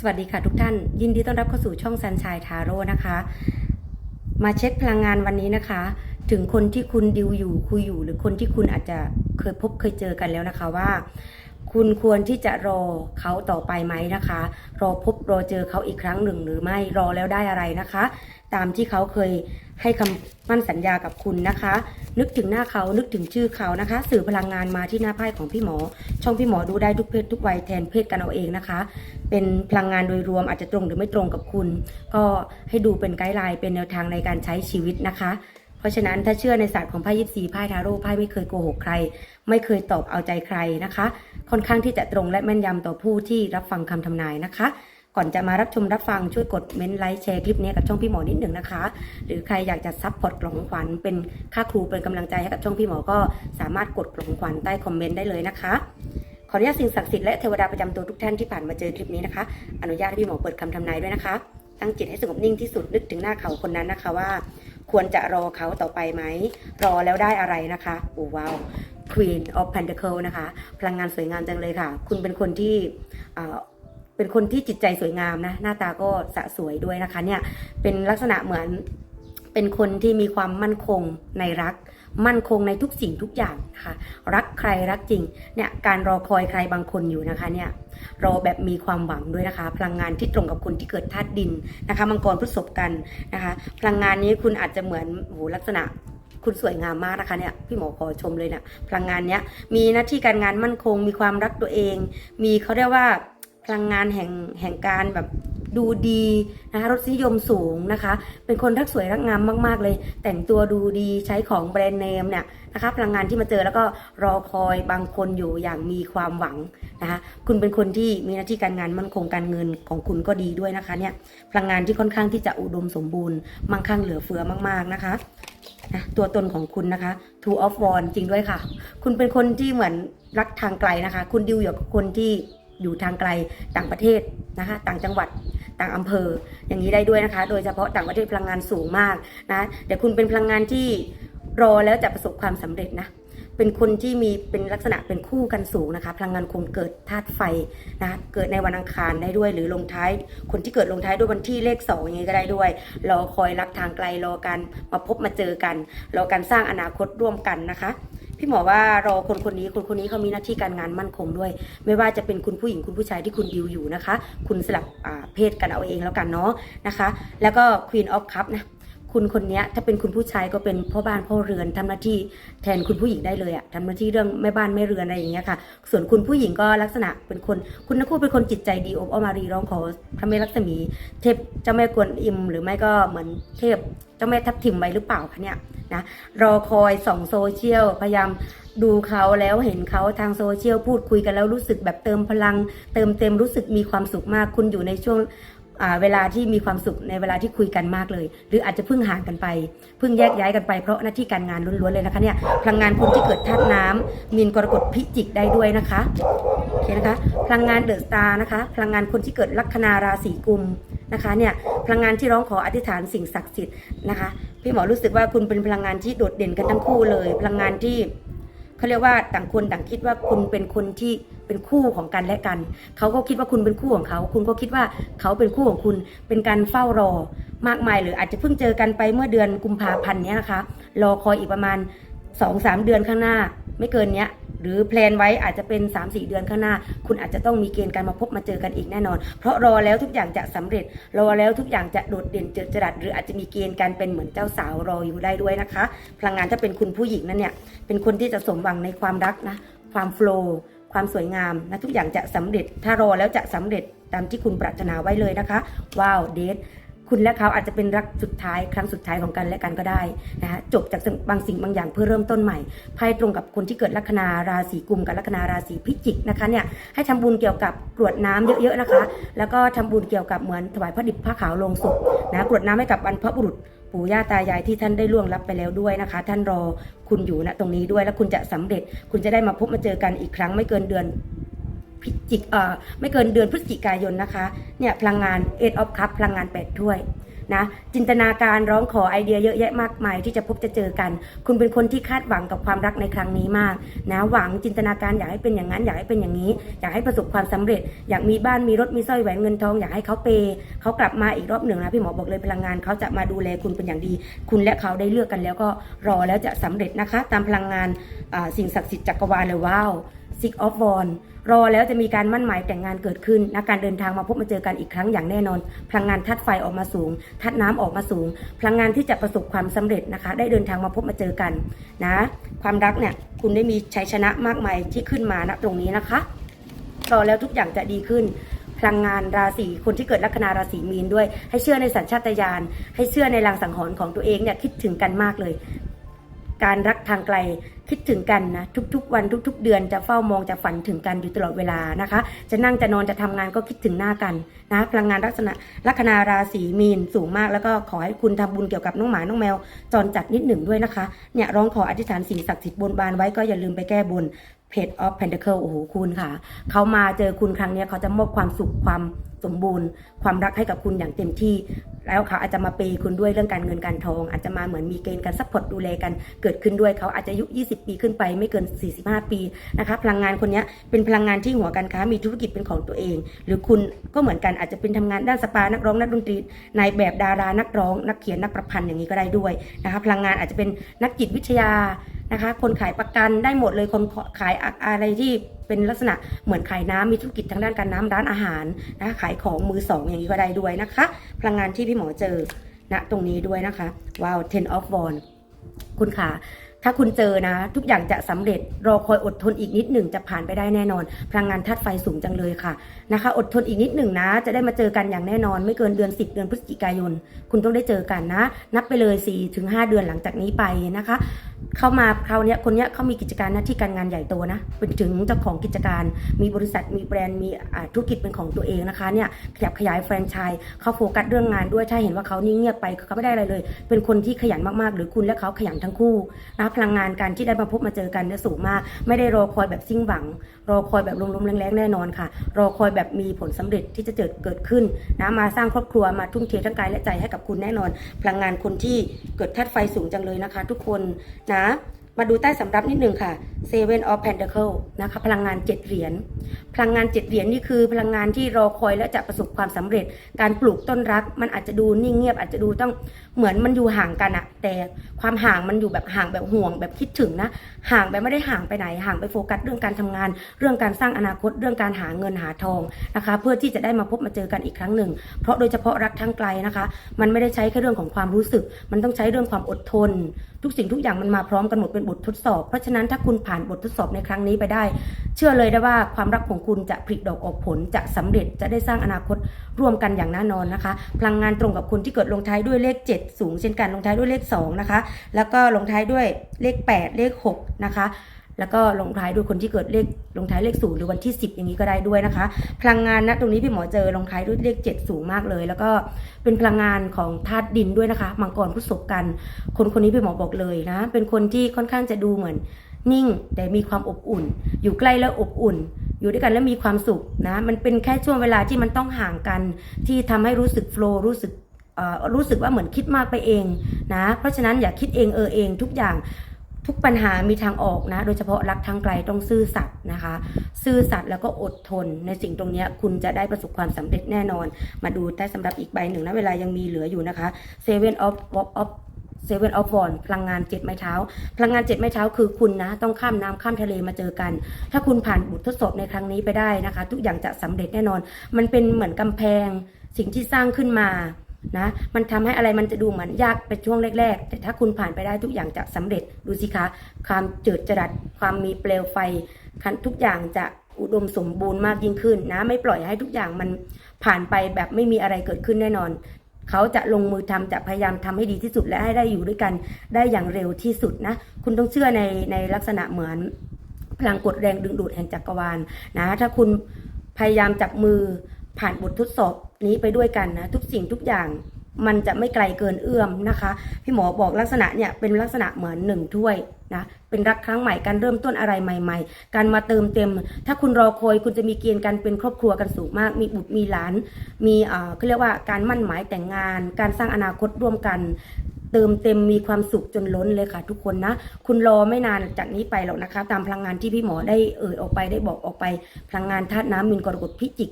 สวัสดีค่ะทุกท่าน ยินดีต้อนรับเข้าสู่ช่องซันชายทาโร่นะคะ มาเช็คพลังงานวันนี้นะคะ ถึงคนที่คุณดิวอยู่คุยอยู่ หรือคนที่คุณอาจจะเคยพบเคยเจอกันแล้วนะคะว่า คุณควรที่จะรอเขาต่อไปไหมนะคะ รอพบรอเจอเขาอีกครั้งหนึ่งหรือไม่รอแล้วได้อะไรนะคะ ตามที่เขาเคยให้คำมั่นสัญญากับคุณนะคะ นึกถึงหน้าเขานึกถึงชื่อเขานะคะ สื่อพลังงานมาที่หน้าไพ่ของพี่หมอ ช่องพี่หมอดูได้ทุกเพศทุกวัยแทนเพศกันเอาเองนะคะ เป็นพลังงานโดยรวมอาจจะตรงหรือไม่ตรงกับคุณ ก็ให้ดูเป็นไกด์ไลน์เป็นแนวทางในการใช้ชีวิตนะคะ ราะฉะนั้นถ้าเชื่อในศาสตร์ของไพ่ยิปซีไพ่ทาโร่ไพ่ไม่เคยโกหกใคร ไม่เคยตอบเอาใจใครนะคะ ค่อนข้างที่จะตรงและแม่นยำต่อผู้ที่รับฟังคำทำนายนะคะ ก่อนจะมารับชมรับฟังช่วยกดเม้นไลค์แชร์คลิปนี้กับช่องพี่หมอนิดหนึ่งนะคะ หรือใครอยากจะซับพอร์ตกล่องขวัญเป็นค่าครูเป็นกำลังใจให้กับช่องพี่หมอก็สามารถกดกล่องขวัญใต้คอมเมนต์ได้เลยนะคะขออนุญาตสิ่งศักดิ์สิทธิ์และเทวดาประจำตัวทุกท่านที่ผ่านมาเจอคลิปนี้นะคะ อนุญาตให้พี่หมอเปิดคำทำนายด้วยนะคะ ตั้งจิตให้สงบนิ่งที่สุดนึกถึงหน้าเขาคนนั้นนะคะว่า ควรจะรอเขาต่อไปไหม รอแล้วได้อะไรนะคะโอ้ว้าว Queen of Pentacle นะคะ พลังงานสวยงามจังเลยค่ะ คุณเป็นคนที่เอ่อเป็นคนที่จิตใจสวยงามนะ หน้าตาก็สะสวยด้วยนะคะเนี่ยเป็นลักษณะเหมือนเป็นคนที่มีความมั่นคงในรัก มั่นคงในทุกสิ่งทุกอย่างนะคะรักใครรักจริงเนี่ยการรอคอยใครบางคนอยู่นะคะเนี่ยรอแบบมีความหวังด้วยนะคะ พลังงานที่ตรงกับคนที่เกิดธาตุดินนะคะมังกรพฤษภกันนะคะ พลังงานนี้คุณอาจจะเหมือนโอ้โหลักษณะคุณสวยงามมากนะคะเนี่ยพี่หมอขอชมเลยเนะพลังงานเนี้ยมีหน้าที่การงานมั่นคง มีความรักตัวเอง มีเขาเรียกว่า พลังงานแห่งแห่งการแบบดูดีนะคะรสนิยมสูงนะคะ เป็นคนรักสวยรักงามมาก ๆ เลย แต่งตัวดูดีใช้ของแบรนด์เนมเนี่ยนะคะ พลังงานที่มาเจอแล้วก็รอคอยบางคนอยู่อย่างมีความหวังนะคะ คุณเป็นคนที่มีหน้าที่การงานมั่นคงการเงินของคุณก็ดีด้วยนะคะเนี่ยพลังงานที่ค่อนข้างที่จะอุดมสมบูรณ์มั่งคั่งเหลือเฟือมาก ๆนะคะนะตัวตนของคุณนะคะ two of w a n d จริงด้วยค่ะ คุณเป็นคนที่เหมือนรักทางไกลนะคะ คุณดิวอยู่กับคนที่ อยู่ทางไกลต่างประเทศนะคะ ต่างจังหวัดต่างอำเภออย่างนี้ได้ด้วยนะคะ โดยเฉพาะต่างประเทศพลังงานสูงมากนะเดี๋ยวคุณเป็นพลังงานที่รอแล้วจะประสบความสำเร็จนะเป็นคนที่มีเป็นลักษณะเป็นคู่กันสูงนะคะ พลังงานคงเกิดธาตุไฟนะคะเกิดในวันอังคารได้ด้วย หรือลงท้ายคนที่เกิดลงท้ายด้วยวันที่เลขสองอย่างนี้ก็ได้ด้วย รอคอยรักทางไกลรอกันมาพบมาเจอกันรอการสร้างอนาคตร่วมกันนะคะ พี่หมอว่ารอคนคนนี้คนคนนี้เขามีหน้าที่การงานมั่นคงด้วย ไม่ว่าจะเป็นคุณผู้หญิงคุณผู้ชายที่คุณดิวอยู่นะคะ คุณสลับเพศกันเอาเองแล้วกันเนาะนะคะ แล้วก็ Queen of Cup นะ คุณคนนี้ถ้าเป็นคุณผู้ชายก็เป็นพ่อบ้านพ่อเรือนทำหน้าที่แทนคุณผู้หญิงได้เลยอะทำหน้าที่เรื่องแม่บ้านแม่เรือนอะไรอย่างเงี้ยค่ะ ส่วนคุณผู้หญิงก็ลักษณะเป็นคน คุณทั้งคู่เป็นคนจิตใจดีอบอ้อมอารีร้องขอพระแม่ลักษมี เทพเจ้าแม่กวนอิม หรือไม่ก็เหมือนเทพเจ้าแม่ทับทิมไว้หรือเปล่าคะเนี่ยนะรอคอยส่องโซเชียลพยายามดูเขาแล้วเห็นเขาทางโซเชียลพูดคุยกันแล้วรู้สึกแบบเติมพลัง เติมเต็มรู้สึกมีความสุขมากคุณอยู่ในช่วง เวลาที่มีความสุขในเวลาที่คุยกันมากเลย หรืออาจจะเพิ่งห่างกันไป เพิ่งแยกย้ายกันไปเพราะหน้าที่การงานล้วนๆเลยนะคะเนี่ยพลังงานคุณที่เกิดธาตุน้ำมีนกรกฎพิจิกได้ด้วยนะคะโอเคนะคะ พลังงานเดอะสตาร์นะคะ พลังงานคนที่เกิดลัคนาราศีกุมนะคะเนี่ยพลังงานที่ร้องขออธิษฐานสิ่งศักดิ์สิทธิ์นะคะ พี่หมอรู้สึกว่าคุณเป็นพลังงานที่โดดเด่นกันทั้งคู่เลย พลังงานที่ เขาเรียกว่าต่างคนต่างคิดว่าคุณเป็นคนที่เป็นคู่ของกันและกัน เขาก็คิดว่าคุณเป็นคู่ของเขา คุณก็คิดว่าเขาเป็นคู่ของคุณ เป็นการเฝ้ารอมากมายหรืออาจจะเพิ่งเจอกันไปเมื่อเดือนกุมภาพันธ์เนี้ยนะคะ รอคอยอีกประมาณ2-3เดือนข้างหน้า ไม่เกินเนี้ย หรือแพลนไว้อาจจะเป็น 3-4 เดือนข้างหน้า คุณอาจจะต้องมีเกณฑ์การมาพบมาเจอกันอีกแน่นอน เพราะรอแล้วทุกอย่างจะสำเร็จ รอแล้วทุกอย่างจะโดดเด่นเจิดจรัสหรืออาจจะมีเกณฑ์การเป็นเหมือนเจ้าสาวรออยู่ได้ด้วยนะคะ พลังงานถ้าเป็นคุณผู้หญิงนั้นเนี่ยเป็นคนที่จะสมหวังในความรักนะความโฟล์ความสวยงามนะทุกอย่างจะสำเร็จ ถ้ารอแล้วจะสำเร็จตามที่คุณปรารถนาไว้เลยนะคะ ว้าวเดท คุณและเขาอาจจะเป็นรักสุดท้ายครั้งสุดท้ายของกันและกันก็ได้นะคะจบจากบางสิ่งบางอย่างเพื่อเริ่มต้นใหม่ไพ่ตรงกับคนที่เกิดลัคนาราศีกุมกับลัคนาราศีพิจิกนะคะเนี่ยให้ทำบุญเกี่ยวกับกรวดน้ำเยอะๆนะคะ แล้วก็ทำบุญเกี่ยวกับเหมือนถวายพระดิบผ้าขาวลงศพนะกรวดน้ำให้กับบรรพบุรุษปู่ย่าตายายที่ท่านได้ล่วงลับไปแล้วด้วยนะคะ ท่านรอคุณอยู่ณตรงนี้ด้วยแล้วคุณจะสำเร็จคุณจะได้มาพบมาเจอกันอีกครั้งไม่เกินเดือน จิกเอ่อไม่เกินเดือนพฤศจิกายนนะคะเนี่ยพลังงาน eight of cup พลังงานแปดถ้วยนะจินตนาการร้องขอไอเดียเยอะแยะมากมายที่จะพบจะเจอกัน คุณเป็นคนที่คาดหวังกับความรักในครั้งนี้มากนะหวังจินตนาการอยากให้เป็นอย่างนั้นอยากให้เป็นอย่างนี้ อยากให้ประสบความสำเร็จ อยากมีบ้านมีรถมีสร้อยแหวนเงินทองอยากให้เขาเปย์เขากลับมาอีกรอบหนึ่งนะพี่หมอบอกเลยพลังงานเขาจะมาดูแลคุณเป็นอย่างดี คุณและเขาได้เลือกกันแล้วก็รอแล้วจะสำเร็จนะคะ ตามพลังงานสิ่งศักดิ์สิทธิ์จักรวาลเลยว้าว Six of Wands รอแล้วจะมีการมั่นหมายแต่งงานเกิดขึ้นนะการเดินทางมาพบมาเจอกันอีกครั้งอย่างแน่นอน พลังงานธาตุไฟออกมาสูงธาตุน้ำออกมาสูง พลังงานที่จะประสบความสำเร็จนะคะ ได้เดินทางมาพบมาเจอกันนะ ความรักเนี่ยคุณได้มีชัยชนะมากมายที่ขึ้นมาณตรงนี้นะคะรอแล้วทุกอย่างจะดีขึ้นพลังงานราศีคนที่เกิดลัคนาราศีมีนด้วย ให้เชื่อในสัญชาตญาณให้เชื่อในรางสังหรณ์ของตัวเองเนี่ยคิดถึงกันมากเลย การรักทางไกลคิดถึงกันนะทุกๆ วันทุก ๆ เดือนจะเฝ้ามองจะฝันถึงกันอยู่ตลอดเวลานะคะ จะนั่งจะนอนจะทำงานก็คิดถึงหน้ากันนะพลังงานลักษณะลัคนาราศีมีนสูงมาก แล้วก็ขอให้คุณทำบุญเกี่ยวกับน้องหมาน้องแมวจรจัดนิดหนึ่งด้วยนะคะเนี่ยร้องขออธิษฐานสิ่งศักดิ์สิทธิ์บนบานไว้ก็อย่าลืมไปแก้บน เพจ of Pentacle โอ้โหคุณค่ะ เขามาเจอคุณครั้งนี้เขาจะมอบความสุขความสมบูรณ์ ความรักให้กับคุณอย่างเต็มที่ แล้วเขาอาจจะมาเปย์คุณด้วยเรื่องการเงินการทอง อาจจะมาเหมือนมีเกณฑ์การซัพพอร์ตดูแลกันเกิดขึ้นด้วยเขาอาจจะอายุ 20 ปีขึ้นไปไม่เกิน 45 ปีนะคะพลังงานคนนี้เป็นพลังงานที่หัวการค้ามีธุรกิจเป็นของตัวเอง หรือคุณก็เหมือนกันอาจจะเป็นทำงานด้านสปานักร้องนักดนตรีนายแบบดารานักร้อง นักเขียนนักประพันธ์อย่างนี้ก็ได้ด้วยนะคะพลังงานอาจจะเป็นนักจิตวิทยา นะคะ คนขายประกันได้หมดเลยคนขายอะไรที่เป็นลักษณะเหมือนขายน้ำมีธุรกิจทางด้านการน้ำร้านอาหารนะคะขายของมือสองอย่างนี้ก็ได้ด้วยนะคะ พลังงานที่พี่หมอเจอณตรงนี้ด้วยนะคะว้าว ten of w a n d คุณขาถ้าคุณเจอนะ ทุกอย่างจะสำเร็จรอคอยอดทนอีกนิดหนึ่งจะผ่านไปได้แน่นอน พลังงานธาตุไฟสูงจังเลยค่ะนะคะ อดทนอีกนิดหนึ่งนะ จะได้มาเจอกันอย่างแน่นอน ไม่เกินเดือน 10 เดือนพฤศจิกายน คุณต้องได้เจอกันนะ นับไปเลย4ถึง5เดือนหลังจากนี้ไปนะคะ เข้ามาคราวนี้คนนี้เขามีกิจการหน้าที่การงานใหญ่โตนะเป็นถึงเจ้าของกิจการ มีบริษัทมีแบรนด์มีธุรกิจเป็นของตัวเองนะคะเนี่ยขยับขยายแฟรนไชส์เขาโฟกัสเรื่องงานด้วยถ้าเห็นว่าเขานิ่งเงียบไปเขาไม่ได้อะไรเลย เป็นคนที่ขยันมากๆ หรือคุณและเขาขยันทั้งคู่นะพลังงานการที่ได้มาพบมาเจอกันเนี่ยสูงมาก ไม่ได้รอคอยแบบสิ้นหวัง รอคอยแบบลมๆแรงๆแน่นอนค่ะ รอคอยแบบมีผลสำเร็จที่จะเกิดเกิดขึ้นนะมาสร้างครอบครัวมาทุ่มเททั้งกายและใจให้กับคุณแน่นอน พลังงานคนที่เกิดธาตุไฟสูงจังเลยนะคะ ทุกคนนะ tá? มาดูใต้สำรับนิดหนึ่งค่ะ Seven of Pentacle นะคะพลังงาน7เหรียญพลังงาน7เหรียญนี่คือพลังงานที่รอคอยและจะประสบความสำเร็จ การปลูกต้นรัก มันอาจจะดูนิ่งเงียบอาจจะดูต้องเหมือนมันอยู่ห่างกันอะแต่ความห่างมันอยู่แบบห่างแบบห่วงแบบคิดถึงนะ ห่างแบบไม่ได้ห่างไปไหน ห่างไปโฟกัสเรื่องการทำงาน เรื่องการสร้างอนาคต เรื่องการหาเงินหาทองนะคะ เพื่อที่จะได้มาพบมาเจอกันอีกครั้งหนึ่ง เพราะโดยเฉพาะรักทั้งไกลนะคะ มันไม่ได้ใช้แค่เรื่องของความรู้สึก มันต้องใช้เรื่องความอดทน ทุกสิ่งทุกอย่างมันมาพร้อมกันหมดเป็นบททดสอบ เพราะฉะนั้นถ้าคุณผ่านบททดสอบในครั้งนี้ไปได้ เชื่อเลยได้ว่าความรักของคุณจะผลิดอกออกผลจะสำเร็จจะได้สร้างอนาคตร่วมกันอย่างแน่นอนนะคะ พลังงานตรงกับคุณที่เกิดลงท้ายด้วยเลข 7 สูงเช่นกันลงท้ายด้วยเลข2นะคะแล้วก็ลงท้ายด้วยเลข 8 เลข6นะคะ แล้วก็ลงท้ายด้วยคนที่เกิดเลขลงท้ายเลขศูนย์หรือวันที่ 10 อย่างนี้ก็ได้ด้วยนะคะ พลังงานนะตรงนี้พี่หมอเจอลงท้ายด้วยเลข 7 สูงมากเลย แล้วก็เป็นพลังงานของธาตุดินด้วยนะคะ มังกรพุทธศพกัน คนคนนี้พี่หมอบอกเลยนะ เป็นคนที่ค่อนข้างจะดูเหมือนนิ่งแต่มีความอบอุ่น อยู่ใกล้แล้วอบอุ่น อยู่ด้วยกันแล้วมีความสุขนะมันเป็นแค่ช่วงเวลาที่มันต้องห่างกัน ที่ทำให้รู้สึกโฟล์รู้สึกรู้สึกว่าเหมือนคิดมากไปเองนะเพราะฉะนั้นอย่าคิดเองเออเองทุกอย่าง ทุกปัญหามีทางออกนะ โดยเฉพาะรักทางไกลต้องซื่อสัตย์นะคะ ซื่อสัตย์แล้วก็อดทน ในสิ่งตรงนี้คุณจะได้ประสบความสำเร็จแน่นอน มาดูใต้สำหรับอีกใบหนึ่งนะเวลายังมีเหลืออยู่นะคะ Seven of of เซเว่นออฟวอนพลังงานเจ็ดไม้เท้า พลังงานเจ็ดไม้เท้าคือคุณนะ ต้องข้ามน้ำข้ามทะเลมาเจอกัน ถ้าคุณผ่านบททดสอบในครั้งนี้ไปได้นะคะ ทุกอย่างจะสำเร็จแน่นอน มันเป็นเหมือนกำแพงสิ่งที่สร้างขึ้นมา นะมันทำให้อะไรมันจะดูเหมือนยากไปช่วงแรก ๆ แต่ถ้าคุณผ่านไปได้ทุกอย่างจะสำเร็จดูสิคะความเจิดจรัสความมีเปลวไฟทุกอย่างจะอุดมสมบูรณ์มากยิ่งขึ้นนะ ไม่ปล่อยให้ทุกอย่างมันผ่านไปแบบไม่มีอะไรเกิดขึ้นแน่นอน เขาจะลงมือทำจะพยายามทำให้ดีที่สุดและให้ได้อยู่ด้วยกันได้อย่างเร็วที่สุดนะ คุณต้องเชื่อในในลักษณะเหมือนพลังกดแรงดึงดูดแห่งจักรวาลนะ ถ้าคุณพยายามจับมือ ผ่านบททดสอบนี้ไปด้วยกันนะทุกสิ่งทุกอย่างมันจะไม่ไกลเกินเอื้อมนะคะ พี่หมอบอกลักษณะเนี่ยเป็นลักษณะเหมือนหนึ่งถ้วยนะเป็นรักครั้งใหม่การเริ่มต้นอะไรใหม่ ๆ การมาเติมเต็ม ถ้าคุณรอคอยคุณจะมีเกณฑ์การเป็นครอบครัวกันสูงมาก มีบุตรมีหลาน มีเอ่อเขาเรียกว่าการมั่นหมายแต่งงาน การสร้างอนาคตร่วมกัน เติมเต็มมีความสุขจนล้นเลยค่ะ ทุกคนนะ คุณรอไม่นานจากนี้ไปหรอกนะคะ ตามพลังงานที่พี่หมอได้เอ่ยออกไปได้บอกออกไป พลังงานธาตุน้ำมินกรกฎพิจิก